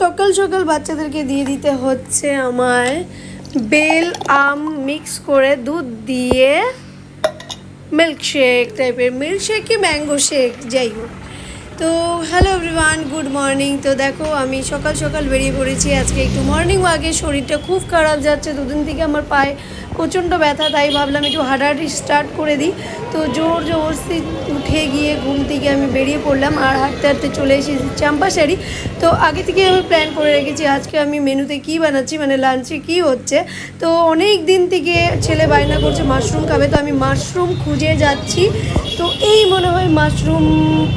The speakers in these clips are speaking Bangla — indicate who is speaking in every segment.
Speaker 1: সকাল সকাল বাচ্চাদেরকে দিয়ে দিতে হচ্ছে আমার বেল আম মিক্স করে দুধ দিয়ে মিল্কশেক টাইপের, মিল্কশেক কি ম্যাঙ্গো শেক, যাই হোক। তো হ্যালো এভরিওয়ান গুড মর্নিং তো দেখো, আমি সকাল সকাল বেরিয়ে পড়েছি। আজকে একটু মর্নিং ওয়াকে শরীরটা খুব খারাপ যাচ্ছে। দুদিন থেকে আমার পায়ে প্রচণ্ড ব্যথা, তাই ভাবলাম একটু হাঁটাহাঁটি স্টার্ট করে দিই। তো জোর জবরদস্তি উঠে গিয়ে ঘুম থেকে আমি বেরিয়ে পড়লাম আর হাঁটতে হাঁটতে চলে এসেছি চাম্পাশাড়ি। তো আগে থেকে আমি প্ল্যান করে রেখেছি, আজকে আমি মেনুতে কি বানাচ্ছি মানে লাঞ্চে কি হচ্ছে। তো অনেক দিন থেকে ছেলে বায়না করছে মাশরুম খাবে, তো আমি মাশরুম খুঁজে যাচ্ছি। তো এই মনে হয় মাশরুম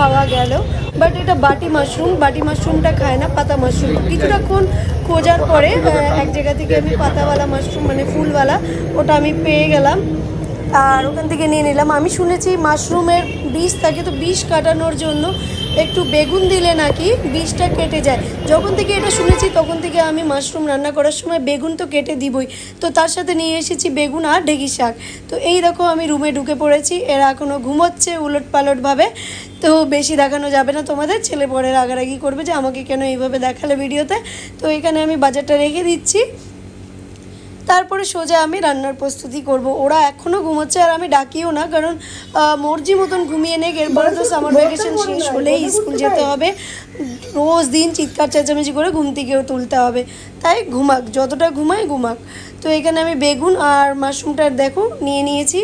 Speaker 1: পাওয়া গেল বাট এটা বাটি মাশরুম বাটি মাশরুমটা খায় না, পাতা মাশরুম কিছুটাক্ষণ খোঁজার পরে এক জায়গা থেকে আমি পাতাওয়ালা মাশরুম মানে ফুলওয়ালা, ওটা আমি পেয়ে গেলাম। আর ওখান থেকে নিয়ে নিলাম। আমি শুনেছি মাশরুমের বীজ থাকে তো বীজ কাটানোর জন্য একটু বেগুন দিলে নাকি বীজটা কেটে যায়। যখন থেকে এটা শুনেছি, তখন থেকে আমি মাশরুম রান্না করার সময় বেগুন তো কেটে দিবই। তো তার সাথে নিয়ে এসেছি বেগুন আর ঢেঁকি শাক। তো এই দেখো আমি রুমে ঢুকে পড়েছি, এরা এখনও ঘুমোচ্ছে উলট পালটভাবে তো বেশি দেখানো যাবে না তোমাদের, ছেলে পরে রাগারাগি করবে যে আমাকে কেন এইভাবে দেখালে ভিডিওতে। তো এখানে আমি বাজারটা রেখে দিচ্ছি। তারপরে সোজা আমি রান্নার প্রস্তুতি করব। ওরা এখনও ঘুমোচ্ছে আর আমি ডাকিও না, কারণ মর্জি মতন ঘুমিয়ে নেই এরপরে তো সামার ভ্যাকেশন শেষ হলেই স্কুল যেতে হবে। রোজ দিন চিৎকার, চেঁচামেচি করে ঘুম থেকেও তুলতে হবে। তাই ঘুমাক, যতটা ঘুমায় ঘুমাক। তো এখানে আমি বেগুন আর মাশরুমটা দেখো, নিয়ে নিয়েছি।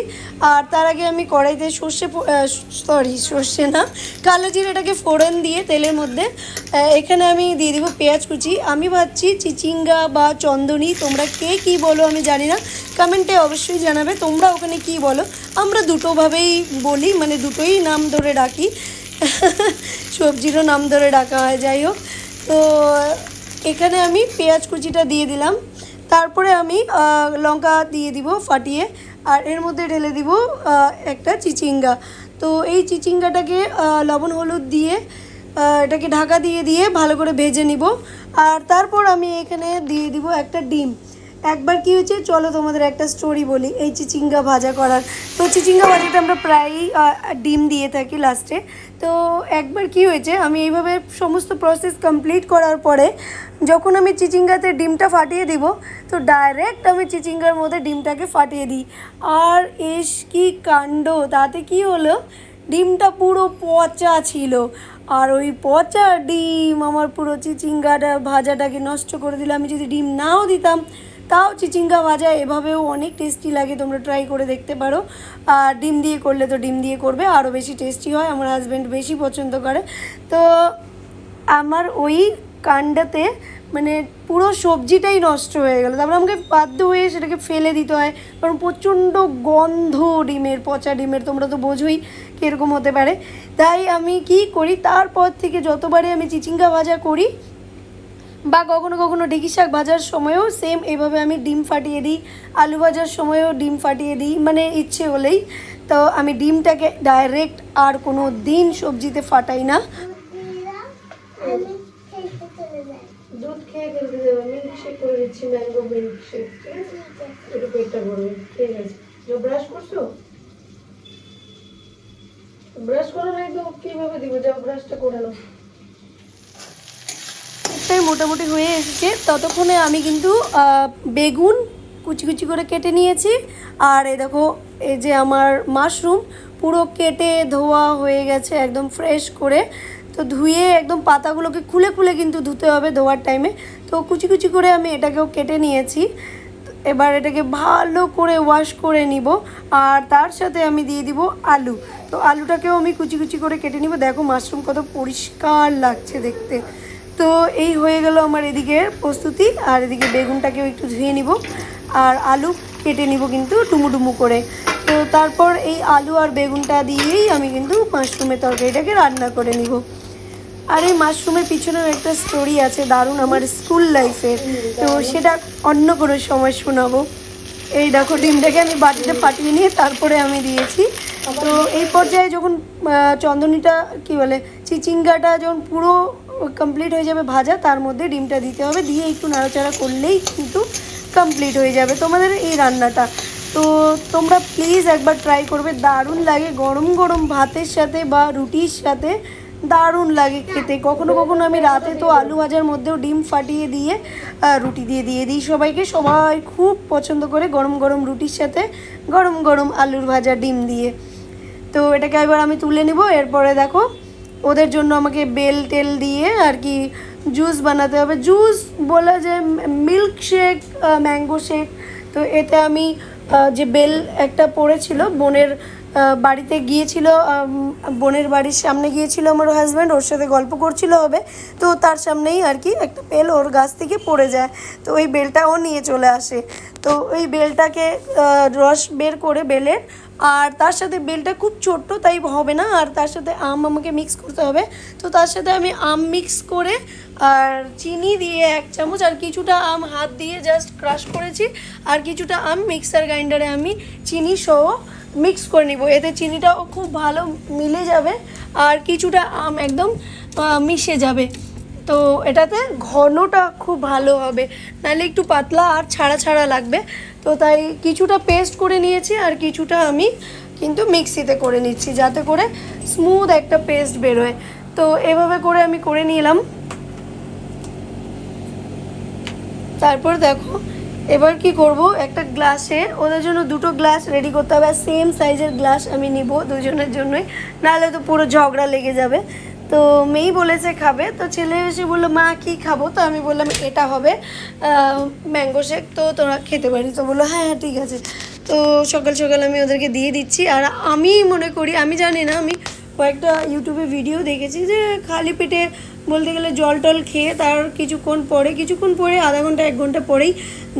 Speaker 1: আর তার আগে আমি কড়াইতে সর্ষে সরি সর্ষে না, কালো জিরাটাকে ফোড়ন দিয়ে তেলের মধ্যে এখানে আমি দিয়ে দিব পেঁয়াজ কুচি। আমি ভাবছি চিচিঙ্গা বা চন্দনী, তোমরা কে কী বলো আমি জানি না। কমেন্টে অবশ্যই জানাবে, তোমরা ওখানে কি বলো। আমরা দুটোভাবেই বলি মানে দুটোই নাম ধরে ডাকি সবজিরও নাম ধরে ডাকা হয়, যাই হোক। তো এখানে আমি পেঁয়াজ কুচিটা দিয়ে দিলাম। তারপরে আমি লঙ্কা দিয়ে দিব ফাটিয়ে, আর এর মধ্যে ঢেলে দিব একটা চিচিঙ্গা। তো এই চিচিঙ্গাটাকে লবণ হলুদ দিয়ে এটাকে ঢাকা দিয়ে দিয়ে ভালো করে ভেজে নিব। আর তারপর আমি এখানে দিয়ে দিব একটা ডিম। একবার কি হয়েছে? চলো তোমাদের একটা স্টোরি বলি। এই চিচিঙ্গা ভাজা করার। তো চিচিঙ্গা ভাজাটা আমরা প্রায়ই ডিম দিয়ে থাকি লাস্টে তো একবার কি হয়েছে, আমি এইভাবে সমস্ত প্রসেস কমপ্লিট করার পরে যখন আমি চিচিঙ্গাতে ডিমটা ফাটিয়ে দিব, তো ডাইরেক্ট আমি চিচিঙ্গার মধ্যে ডিমটাকে ফাটিয়ে দিই। আর এস কি কাণ্ড! তাতে কি হলো? ডিমটা পুরো পচা ছিল। আর ওই পচা ডিম, আমার পুরো চিচিঙ্গাটা, ভাজাটাকে নষ্ট করে দিল আমি যদি ডিম নাও দিতাম তাও চিচিঙ্গা ভাজা এভাবেও অনেক টেস্টি লাগে, তোমরা ট্রাই করে দেখতে পারো। আর ডিম দিয়ে করলে তো ডিম দিয়ে করবে, আরও বেশি টেস্টি হয়, আমার হাজব্যান্ড বেশি পছন্দ করে। তো আমার ওই কাণ্ডাতে মানে পুরো সবজিটাই নষ্ট হয়ে গেল। তারপর আমাকে বাধ্য হয়ে সেটাকে ফেলে দিতে হয়, কারণ প্রচণ্ড গন্ধ ডিমের, পচা ডিমের, তোমরা তো বোঝোই কীরকম হতে পারে। তাই আমি কি করি, তারপর থেকে যতবারই আমি চিচিঙ্গা ভাজা করি বা কখনো কখনো ঢেঁকি শাক ভাজার সময়ও সেম এভাবে আমি ডিম ফাটিয়ে দিই। আলু ভাজার সময়ও ডিম ফাটিয়ে দিই মানে ইচ্ছে হলেই। তো আমি ডিমটাকে ডাইরেক্ট আর কোনো দিন সবজিতে ফাটাই না। ব্রাশ করছ? ব্রাশ করো না একদম কীভাবে দিব? যাও ব্রাশটা করে নাও। এটাই মোটামুটি হয়ে এসেছে। ততক্ষণে আমি কিন্তু বেগুন কুচি কুচি করে কেটে নিয়েছি। আর এই দেখো, এই যে আমার মাশরুম, পুরো কেটে ধোয়া হয়ে গেছে একদম ফ্রেশ করে। তো ধুয়ে একদম পাতাগুলোকে খুলে খুলে কিন্তু ধুতে হবে ধোয়ার টাইমে তো কুচি কুচি করে আমি এটাকেও কেটে নিয়েছি। এবার এটাকে ভালো করে ওয়াশ করে নিব। আর তার সাথে আমি দিয়ে দিব আলু। তো আলুটাকেও আমি কুচি কুচি করে কেটে নিব। দেখো মাশরুম কত পরিষ্কার লাগছে দেখতে। তো এই হয়ে গেল আমার এদিকে প্রস্তুতি, আর এদিকে বেগুনটাকেও একটু ধুয়ে নিব, আর আলু কেটে নিব কিন্তু ডুমু করে। তো তারপর এই আলু আর বেগুনটা দিয়েই আমি কিন্তু মাশরুমের তরকারিটাকে রান্না করে নিব। আর এই মাশরুমের পিছনেও একটা স্টোরি আছে, দারুণ আমার স্কুল লাইফের তো সেটা অন্য কোনো সময় শোনাবো। এই দেখো, ডিমটাকে আমি বাটিতে ফাটিয়ে নিয়ে তারপরে আমি দিয়েছি। তো এই পর্যায়ে যখন চন্দনীটা কি বলে, চিচিঙ্গাটা যখন পুরো কমপ্লিট হয়ে যাবে ভাজা, তার মধ্যে ডিমটা দিতে হবে। দিয়ে একটু নাড়াচাড়া করলেই কিন্তু কমপ্লিট হয়ে যাবে তোমাদের এই রান্নাটা। তো তোমরা প্লিজ একবার ট্রাই করবে। দারুণ লাগে। গরম গরম ভাতের সাথে বা রুটির সাথে দারুণ লাগে খেতে। কখনো কখনো আমি রাতে তো আলু ভাজার মধ্যেও ডিম ফাটিয়ে দিয়ে রুটি দিয়ে দিয়ে দিই সবাইকে। সবাই খুব পছন্দ করে গরম গরম রুটির সাথে গরম গরম আলুর ভাজা, ডিম দিয়ে। তো এটাকে এবার আমি তুলে নিব। এরপরে দেখো ওদের জন্য আমাকে বেল টেল দিয়ে আর কি জুস বানাতে হবে। জুস বলা যে মিল্ক শেক ম্যাঙ্গো শেক। তো এতে আমি যে বেল একটা পড়েছিল, বোনের বাড়িতে গিয়েছিল বোনের বাড়ির সামনে গিয়েছিল আমার হাজব্যান্ড ওর সাথে গল্প করছিল হবে। তো তার সামনেই আর কি একটা বেল ওর গাছ থেকে পড়ে যায়। তো ওই বেলটা ও নিয়ে চলে আসে। তো ওই বেলটাকে রস বের করে বেলের আর তার সাথে বেলটা খুব ছোট্ট, তাই হবে না? আর তার সাথে আম আমাকে মিক্স করতে হবে। তো তার সাথে আমি আম মিক্স করে আর চিনি দিয়ে এক চামচ আর কিছুটা আম হাত দিয়ে জাস্ট ক্রাশ করেছি। আর কিছুটা আম মিক্সার গ্রাইন্ডারে আমি চিনি সহ মিক্স করে নিব। এতে চিনিটাও খুব ভালো মিলে যাবে আর কিছুটা আম একদম মিশে যাবে। তো এটাতে ঘনটা খুব ভালো হবে। নাহলে একটু পাতলা আর ছাড়া ছাড়া লাগবে। তো তাই কিছুটা পেস্ট করে নিয়েছি আর কিছুটা আমি কিন্তু মিক্সিতে করে নিচ্ছি যাতে করে স্মুথ একটা পেস্ট বেরোয়। তো এভাবে করে আমি করে নিলাম। তারপর দেখো, এবার কি করব? একটা গ্লাসে ওদের জন্য দুটো গ্লাস রেডি করতে হবে। আর সেম সাইজের গ্লাস আমি নিব দুজনের জন্যই। নাহলে তো পুরো ঝগড়া লেগে যাবে। তো মেয়েই বলেছে খাবে, তো ছেলে এসে বলল, মা, কি খাব? তো আমি বললাম, এটা হবে ম্যাঙ্গো শেক তো তোরা খেতে পারি তো বলল হ্যাঁ হ্যাঁ ঠিক আছে। তো সকাল সকাল আমি ওদেরকে দিয়ে দিচ্ছি, আর আমি মনে করি, আমি জানি না, আমি কয়েকটা ইউটিউবে ভিডিও দেখেছি যে খালি পেটে বলতে গেলে জল টল খেয়ে তার কিছুক্ষণ পরে কিছুক্ষণ পরে, আধা ঘণ্টা, এক ঘণ্টা পরেই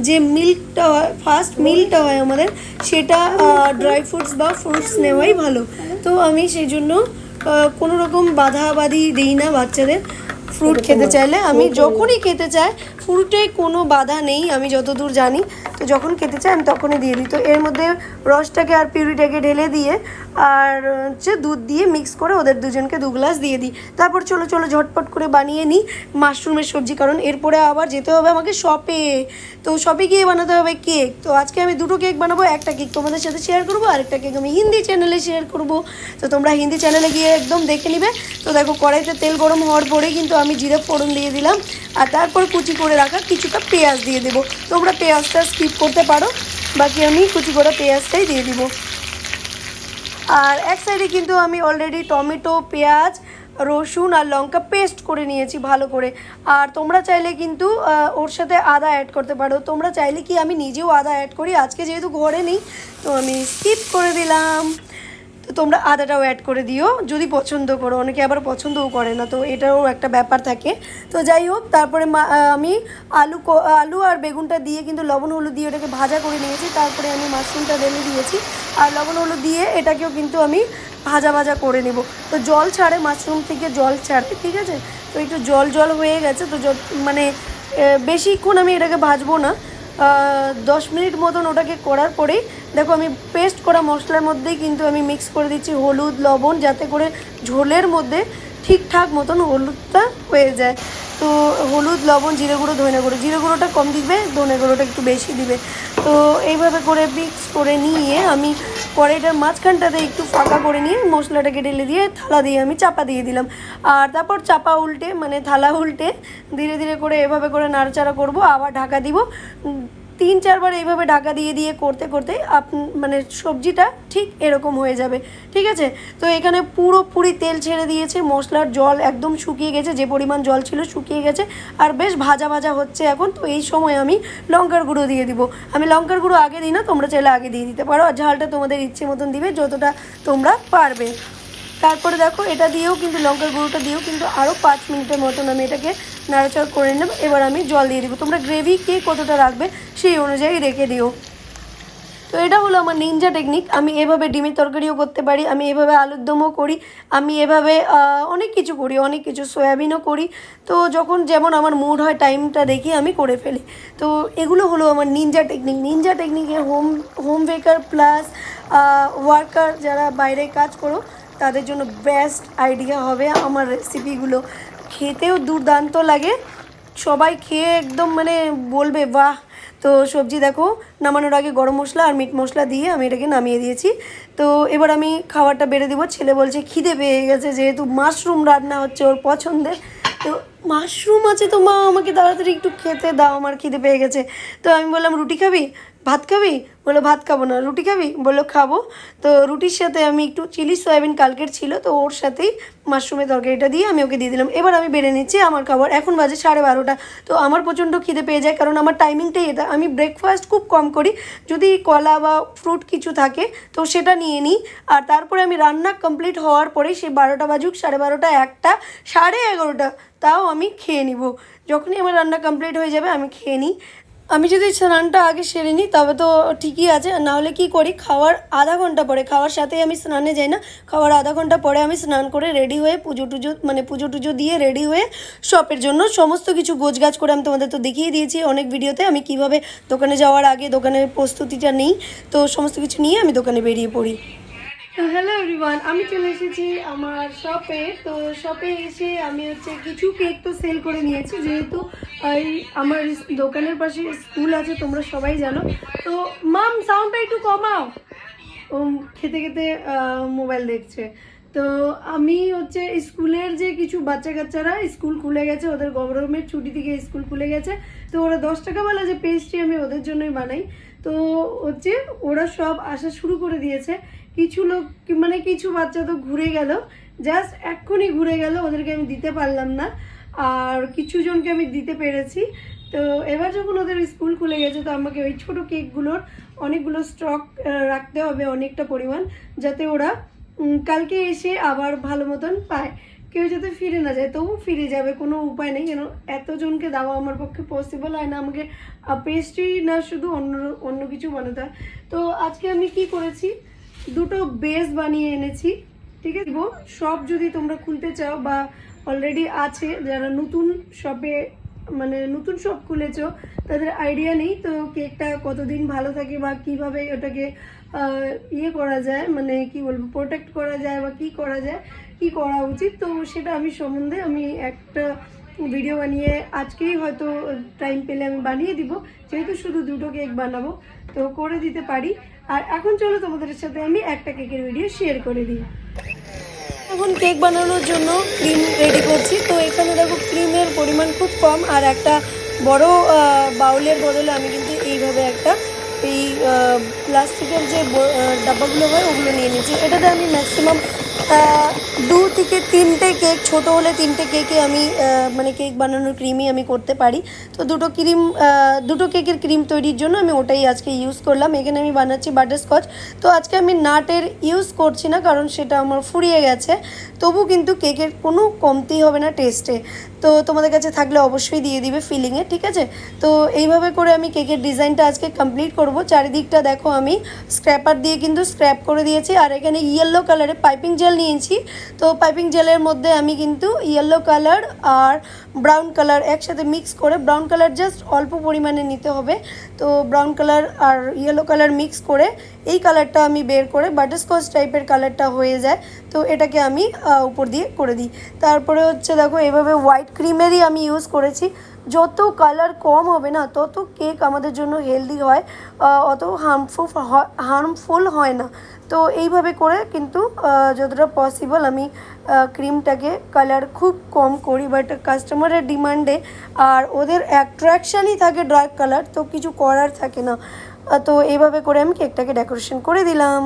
Speaker 1: যে মিল্কটা হয় ফার্স্ট মিল্কটা হয় আমাদের, সেটা ড্রাই ফ্রুটস বা ফ্রুটস নেওয়াই ভালো। তো আমি সেই জন্য কোনো রকম বাধা বাধি দিই না বাচ্চাদের। ফ্রুট খেতে চাইলে আমি যখনই খেতে চাই ফ্রুটে কোনো বাধা নেই, আমি যতদূর জানি। তো যখন খেতে চাই, আমি তখনই দিয়ে দিই। তো এর মধ্যে রসটাকে আর পিউরিটাকে ঢেলে দিয়ে আর হচ্ছে দুধ দিয়ে মিক্স করে ওদের দুজনকে দু গ্লাস দিয়ে দিই। তারপর চলো চলো, ঝটপট করে বানিয়ে নিই মাশরুমের সবজি। কারণ এরপরে আবার যেতে হবে আমাকে শপে তো শপে গিয়ে বানাতে হবে কেক তো আজকে আমি দুটো কেক বানাবো, একটা কেক তোমাদের সাথে শেয়ার করব আরেকটা কেক আমি হিন্দি চ্যানেলে শেয়ার করব। তো তোমরা হিন্দি চ্যানেলে গিয়ে একদম দেখে নিবে। তো দেখো, কড়াইতে তেল গরম হওয়ার পরেই কিন্তু আমি জিরে ফোড়ন দিয়ে দিলাম। আর তারপর কুচি করে রাখা কিছুটা পেঁয়াজ দিয়ে দেবো। তোমরা পেঁয়াজটা স্কিপ করতে পারো। বাকি আমি কুচি করে পেঁয়াজটাই দিয়ে দিব। আর এক সাইডে কিন্তু আমি অলরেডি টমেটো, পেঁয়াজ, রসুন আর লঙ্কা পেস্ট করে নিয়েছি ভালো করে। আর তোমরা চাইলে কিন্তু ওর সাথে আদা অ্যাড করতে পারো। তোমরা চাইলে কি আমি নিজেও আদা অ্যাড করি? আজকে যেহেতু ঘরে নেই, তো আমি স্কিপ করে দিলাম। তো তোমরা আদাটাও অ্যাড করে দিও, যদি পছন্দ করো। অনেকে আবার পছন্দও করে না, তো এটাও একটা ব্যাপার থাকে। তো যাই হোক, তারপরে আমি আলু আলু আর বেগুনটা দিয়ে কিন্তু লবণ হলুদ দিয়ে ওটাকে ভাজা করে নিয়েছি। তারপরে আমি মাশরুমটা ঢেলে দিয়েছি। আর লবণ হলুদ দিয়ে এটাকেও কিন্তু আমি ভাজা ভাজা করে নেব। তো জল ছাড়ে, মাশরুম থেকে জল ছাড়ে, ঠিক আছে? তো একটু জল জল হয়ে গেছে, তো মানে বেশিক্ষণ আমি এটাকে ভাজবো না। দশ মিনিট মতন ওটাকে করার পরেই, দেখো আমি পেস্ট করা মশলার মধ্যেই কিন্তু আমি মিক্স করে দিচ্ছি হলুদ, লবণ, যাতে করে ঝোলের মধ্যে ঠিকঠাক মতন হলুদটা হয়ে যায়। তো হলুদ, লবণ, জিরে গুঁড়ো, ধনে গুঁড়ো, জিরে গুঁড়োটা কম দিবে, ধনে গুঁড়োটা একটু বেশি দিবে। তো এইভাবে করে মিক্স করে নিয়ে আমি কড়াইটার মাঝখানটাতে একটু ফাঁকা করে নিয়ে মশলাটাকে ঢেলে দিয়ে থালা দিয়ে আমি চাপা দিয়ে দিলাম। আর তারপর চাপা উল্টে মানে থালা উল্টে ধীরে ধীরে করে এভাবে করে নাড়াচাড়া করব, আবার ঢাকা দিব। তিন, চারবার এইভাবে ঢাকা দিয়ে দিয়ে করতে করতে আপ মানে সবজিটা ঠিক এরকম হয়ে যাবে। ঠিক আছে? তো এখানে পুরোপুরি তেল ছেড়ে দিয়েছে, মশলার জল একদম শুকিয়ে গেছে, যে পরিমাণ জল ছিল শুকিয়ে গেছে, আর বেশ ভাজা ভাজা হচ্ছে এখন। তো এই সময় আমি লঙ্কার গুঁড়ো দিয়ে দিব। আমি লঙ্কার গুঁড়ো আগে দিই না, তোমরা চাইলে আগে দিয়ে দিতে পারো, আর ঝালটা তোমাদের ইচ্ছে মতন দিবে, যতটা তোমরা পারবে। তারপরে দেখো, এটা দিয়েও কিন্তু লঙ্কার গুঁড়োটা দিয়েও কিন্তু আরও পাঁচ মিনিটের মতন আমি এটাকে নাড়াচাড়া করে নেব। এবার আমি জল দিয়ে দিব। তোমরা গ্রেভি কে কতটা রাখবে সেই অনুযায়ী রেখে দিও। তো এটা হলো আমার নিনজা টেকনিক আমি এভাবে ডিমের তরকারিও করতে পারি, আমি এভাবে আলুর দমও করি, আমি এভাবে অনেক কিছু করি, অনেক কিছু সয়াবিনও করি। তো যখন যেমন আমার মুড হয় টাইমটা দেখি, আমি করে ফেলি। তো এগুলো হলো আমার ninja technique ninja টেকনিকে home home baker plus worker যারা বাইরে কাজ করো, তাদের জন্য বেস্ট আইডিয়া হবে আমার রেসিপিগুলো খেতেও দুর্দান্ত লাগে। সবাই খেয়ে একদম মানে বলবে, বাহ! তো সবজি দেখো, নামানোর আগে গরম মশলা আর মিট মশলা দিয়ে আমি এটাকে নামিয়ে দিয়েছি। তো এবার আমি খাবারটা বেড়ে দিব। ছেলে বলছে, খিদে পেয়ে গেছে যেহেতু মাশরুম রান্না হচ্ছে ওর পছন্দের। তো মাশরুম আছে তো মা, আমাকে তাড়াতাড়ি একটু খেতে দাও, আমার খিদে পেয়ে গেছে। তো আমি বললাম, রুটি খাবি? ভাত খাবি? বলল ভাত খাব না, রুটি খাবি? বলল, খাব। তো রুটির সাথে আমি একটু চিলি সয়াবিন কালকের ছিল, তো ওর সাথেই মাশরুমের তরকারিটা দিয়ে আমি ওকে দিয়ে দিলাম। এবার আমি বেড়ে নিচ্ছি আমার খাবার। এখন বাজে সাড়ে বারোটা। তো আমার প্রচণ্ড খিদে পেয়ে যায়, কারণ আমার টাইমিংটাই এটা। আমি ব্রেকফাস্ট খুব কম করি। যদি কলা বা ফ্রুট কিছু থাকে, তো সেটা নিয়ে নিই। আর তারপরে আমি রান্না কমপ্লিট হওয়ার পরেই সে বারোটা বাজুক, সাড়ে বারোটা, একটা, সাড়ে এগারোটা, তাও আমি খেয়ে নিব। যখনই আমার রান্না কমপ্লিট হয়ে যাবে, আমি খেয়ে নিই। আমি যদি স্নানটা আগে সেরে নিই, তবে তো ঠিকই আছে। নাহলে কি করি, খাওয়ার আধা ঘণ্টা পরে, খাওয়ার সাথে আমি স্নানে যাই না। খাওয়ার আধা ঘণ্টা পরে আমি স্নান করে রেডি হয়ে পুজো টুজো মানে পুজো টুজো দিয়ে রেডি হয়ে শপের জন্য সমস্ত কিছু গোছগাছ করে আমি তোমাদের তো দেখিয়ে দিয়েছি অনেক ভিডিওতে। আমি কীভাবে দোকানে যাওয়ার আগে দোকানের প্রস্তুতিটা নিই, তো সমস্ত কিছু নিয়ে আমি দোকানে বেরিয়ে পড়ি। হ্যালো এভরিওয়ান আমি চলে এসেছি আমার শপে তো শপে এসে আমি হচ্ছে কিছু কেক তো সেল করে নিয়েছি। যেহেতু এই আমার দোকানের পাশে স্কুল আছে, তোমরা সবাই জানো। তো মাম সাউন্ডটা একটু কমাও। খেতে খেতে মোবাইল দেখছে। তো আমি হচ্ছে স্কুলের যে কিছু বাচ্চা কাচ্চারা স্কুল খুলে গেছে, ওদের গরমের ছুটি থেকে স্কুল খুলে গেছে, তো ওরা দশ টাকাওয়ালা যে পেস্ট্রি আমি ওদের জন্যই বানাই। তো হচ্ছে ওরা সব আসা শুরু করে দিয়েছে। কিছু লোক মানে কিছু বাচ্চা তো ঘুরে গেল জাস্ট এক্ষুনি ঘুরে গেল, ওদেরকে আমি দিতে পারলাম না। আর কিছু জনকে আমি দিতে পেরেছি। তো এবার যখন ওদের স্কুল খুলে গেছে, তো আমাকে ওই ছোটো কেকগুলোর অনেকগুলো স্টক রাখতে হবে অনেকটা পরিমাণ, যাতে ওরা কালকে এসে আবার ভালো মতন পায়। কেউ যাতে ফিরে না যায় তবু ফিরে যাবে, কোনো উপায় নেই। কেন, এতজনকে দেওয়া আমার পক্ষে পসিবল হয় না আমাকে পেস্ট্রি না শুধু অন্য অন্য কিছু বানাতে হয়। তো আজকে আমি কি করেছি? দুটো বেস বানিয়ে এনেছি, ঠিক আছে? শপ যদি তোমরা খুলতে চাও, বা অলরেডি আছে, যারা নতুন শপে মানে নতুন শপ খুলেছ, তাদের আইডিয়া নেই, তো কেকটা কতদিন ভালো থাকে, বা কীভাবে ওটাকে ইয়ে করা যায় মানে কি বলব প্রোটেক্ট করা যায় বা কি করা যায়, কি করা উচিত, তো সেটা আমি সম্বন্ধে আমি একটা ভিডিও বানিয়ে আজকেই হয়তো টাইম পেলে আমি বানিয়ে দিব, যেহেতু শুধু দুটো কেক বানাবো, তো করে দিতে পারি। আর এখন চলো তোমাদের সাথে আমি একটা কেকের ভিডিও শেয়ার করে দিই। এখন কেক বানানোর জন্য ক্রিম রেডি করছি, তো এখানে দেখো ক্রিমের পরিমাণ খুব কম, আর একটা বড় বাউলের বদলে আমি কিন্তু এইভাবে একটা এই প্লাস্টিকের যে ডাব্বাগুলো হয় ওগুলো নিয়ে নিয়েছি এটাতে আমি ম্যাক্সিমাম দু থেকে তিনটে কেক, ছোট হলে তিনটে কেকে আমি মানে কেক বানানোর ক্রিমই আমি করতে পারি। তো দুটো ক্রিম দুটো কেকের ক্রিম তৈরির জন্য আমি ওটাই আজকে ইউজ করলাম। এখানে আমি বানাচ্ছি বাটারস্কচ তো আজকে আমি নাটের ইউজ করছি না, কারণ সেটা আমার ফুরিয়ে গেছে। তবু কিন্তু কেকের কোনো কমতি হবে না টেস্টে তো তোমাদের কাছে থাকলে অবশ্যই দিয়ে দিবে ফিলিংয়ে ঠিক আছে? তো এইভাবে করে আমি কেকের ডিজাইনটা আজকে কমপ্লিট করব। চারিদিকটা দেখো আমি স্ক্র্যাপার দিয়ে কিন্তু স্ক্র্যাপ করে দিয়েছি। আর এখানে ইয়েলো কালারে পাইপিং জেল নিয়েছি। তো পাইপিং জেলের মধ্যে আমি কিন্তু ইয়েলো কালার আর ব্রাউন কালার একসাথে মিক্স করে ব্রাউন কালার জাস্ট অল্প পরিমাণে নিতে হবে। তো ব্রাউন কালার আর ইয়েলো কালার মিক্স করে এই কালারটা আমি বের করে বাটারস্কচ টাইপের কালারটা হয়ে যায়। তো এটাকে আমি উপর দিয়ে করে দিই। তারপরে হচ্ছে দেখো, এভাবে হোয়াইট ক্রিমেরই আমি ইউজ করেছি। যত কালার কম হবে না, তত কেক আমাদের জন্য হেলদি হয় অত হার্মফুল হার্মফুল হয় না। তো এইভাবে করে কিন্তু যতটা পসিবল আমি ক্রিমটাকে কালার খুব কম করি বাট কাস্টমারের ডিমান্ডে আর ওদের অ্যাট্রাকশানই থাকে ডার্ক কালার তো কিছু করার থাকে না। তো এইভাবে করে আমি কেকটাকে ডেকোরেশন করে দিলাম।